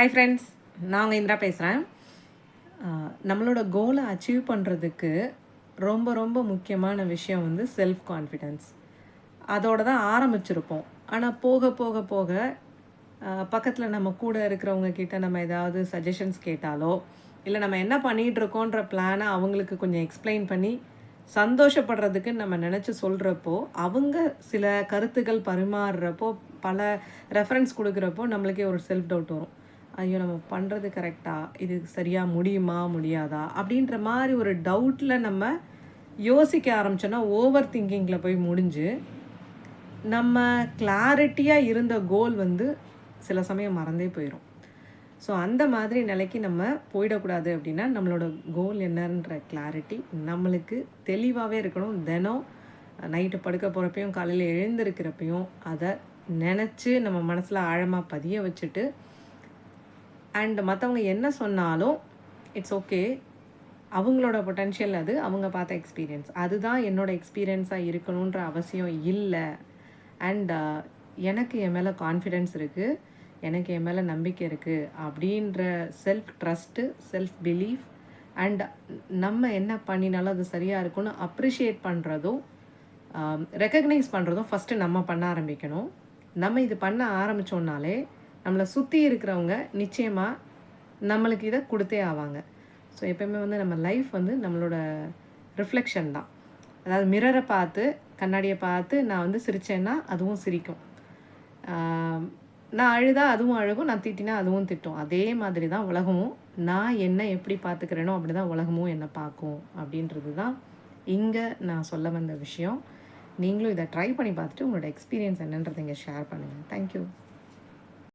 Hi friends நான் உங்கள் இந்திரா பேசுகிறேன் நம்மளோட கோலை அச்சீவ் பண்ணுறதுக்கு ரொம்ப ரொம்ப முக்கியமான விஷயம் வந்து செல்ஃப் கான்ஃபிடென்ஸ் அதோட தான் ஆரம்பிச்சிருப்போம். ஆனால் போக போக போக பக்கத்தில் நம்ம கூட இருக்கிறவங்க கிட்ட நம்ம ஏதாவது சஜஷன்ஸ் கேட்டாலோ இல்லை நம்ம என்ன பண்ணிகிட்டு இருக்கோன்ற பிளானை அவங்களுக்கு கொஞ்சம் எக்ஸ்பிளைன் பண்ணி சந்தோஷப்படுறதுக்கு நம்ம நினச்சி சொல்கிறப்போ அவங்க சில கருத்துக்கள் பரிமாறுறப்போ பல ரெஃபரன்ஸ் கொடுக்குறப்போ நம்மளுக்கே ஒரு செல்ஃப் டவுட் வரும். ஐயோ நம்ம பண்ணுறது கரெக்டாக இது சரியாக முடியுமா முடியாதா? அப்படின்ற மாதிரி ஒரு டவுட்டில் நம்ம யோசிக்க ஆரம்பிச்சோன்னா ஓவர் திங்கிங்கில் போய் முடிஞ்சு நம்ம கிளாரிட்டியாக இருந்த கோல் வந்து சில சமயம் மறந்தே போயிடும் ஸோ அந்த மாதிரி நிலைக்கு நம்ம போயிடக்கூடாது அப்படின்னா நம்மளோட கோல் என்னன்ற கிளாரிட்டி நம்மளுக்கு தெளிவாகவே இருக்கணும். தினம் நைட்டு படுக்க போகிறப்பையும் காலையில் எழுந்திருக்கிறப்பையும் அதை நினச்சி நம்ம மனசில் ஆழமாக பதிய வச்சுட்டு அண்ட் மற்றவங்க என்ன சொன்னாலும் இட்ஸ் ஓகே அவங்களோட பொட்டென்ஷியல் அது அவங்க பார்த்த எக்ஸ்பீரியன்ஸ் அதுதான் என்னோட எக்ஸ்பீரியன்ஸாக இருக்கணுன்ற அவசியம் இல்லை. அண்ட் uh, எனக்கு என் மேலே கான்ஃபிடென்ஸ் இருக்குது எனக்கு என் மேலே நம்பிக்கை இருக்குது அப்படின்ற self trust self belief and நம்ம என்ன பண்ணினாலும் அது சரியாக இருக்கும்னு அப்ரிஷியேட் பண்ணுறதும் ரெக்கக்னைஸ் பண்ணுறதும் ஃபஸ்ட்டு நம்ம பண்ண ஆரம்பிக்கணும். நம்ம இது பண்ண ஆரம்பித்தோன்னாலே நம்மளை சுற்றி இருக்கிறவங்க நிச்சயமாக நம்மளுக்கு இதை கொடுத்தே ஆவாங்க. ஸோ எப்பயுமே வந்து நம்ம லைஃப் வந்து நம்மளோட ரிஃப்ளெக்ஷன் தான். அதாவது மிரரை பார்த்து கண்ணாடியை பார்த்து நான் வந்து சிரித்தேன்னா அதுவும் சிரிக்கும். நான் அழுதா அதுவும் அழுகும் நான் திட்டினா அதுவும் திட்டும். அதே மாதிரி தான் உலகமும். நான் என்ன எப்படி பார்த்துக்கிறேனோ அப்படி தான் உலகமும் என்னை பார்க்கும் அப்படின்றது தான் இங்கே நான் சொல்ல வந்த விஷயம். நீங்களும் இதை ட்ரை பண்ணி பார்த்துட்டு உங்களோட எக்ஸ்பீரியன்ஸ் என்னன்றதை இங்கே ஷேர் பண்ணுங்கள் தேங்க்யூ